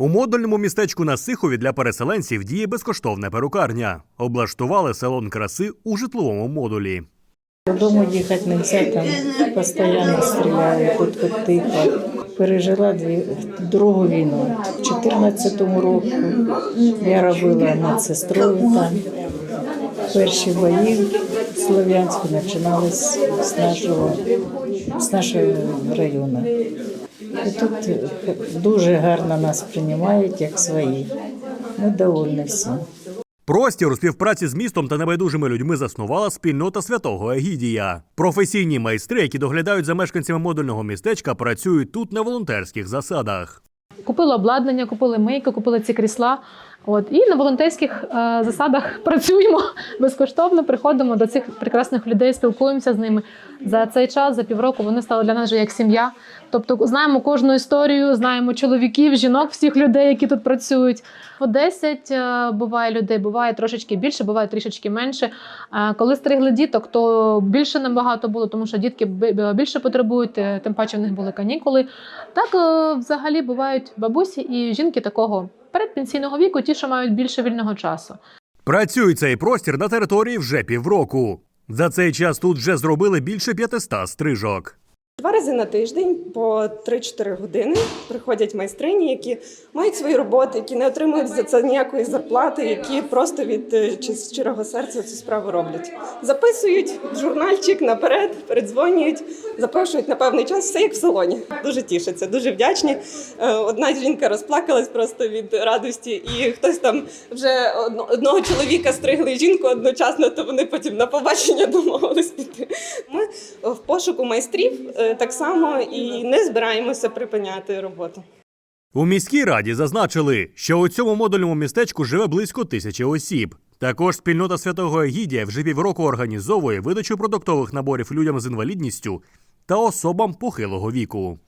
У модульному містечку на Сихові для переселенців діє безкоштовна перукарня. Облаштували салон краси у житловому модулі. Додому їхати не можна, там постійно стріляють, тут тихо. Пережила дві, другу війну. У 2014 році я робила медсестрою там. Перші бої в Слов'янську починались з нашого, з нашого району. І тут дуже гарно нас приймають як свої. Ми довольні всім. Простір у співпраці з містом та небайдужими людьми заснувала спільнота святого Егідія. Професійні майстри, які доглядають за мешканцями модульного містечка, працюють тут на волонтерських засадах. Купили обладнання, купили мийки, купили ці крісла. От і на волонтерських е, засадах працюємо безкоштовно. Приходимо до цих прекрасних людей, спілкуємося з ними. За цей час, за півроку, вони стали для нас вже як сім'я. Тобто знаємо кожну історію, знаємо чоловіків, жінок, всіх людей, які тут працюють. По 10 е, буває людей, буває трошечки більше, буває трішечки менше. Е, Коли стригли діток, то більше набагато було, тому що дітки більше потребують, е, тим паче в них були канікули. Так е, взагалі бувають бабусі і жінки такого передпенсійного віку, ті, що мають більше вільного часу. Працює цей простір на території вже півроку. За цей час тут вже зробили більше 500 стрижок. Два рази на тиждень по 3-4 години приходять майстрині, які мають свої роботи, які не отримують за це ніякої зарплати, які просто від е, щирого серця цю справу роблять. Записують журнальчик наперед, передзвонюють, запрошують на певний час, все як в салоні. Дуже тішаться, дуже вдячні. Е, Одна жінка розплакалась просто від радості, і хтось там вже одного чоловіка стригли жінку одночасно, то вони потім на побачення домовились піти. В пошуку майстрів е, так само і не збираємося припиняти роботу. У міській раді зазначили, що у цьому модульному містечку живе близько тисячі осіб. Також спільнота святого Егідія вже півроку організовує видачу продуктових наборів людям з інвалідністю та особам похилого віку.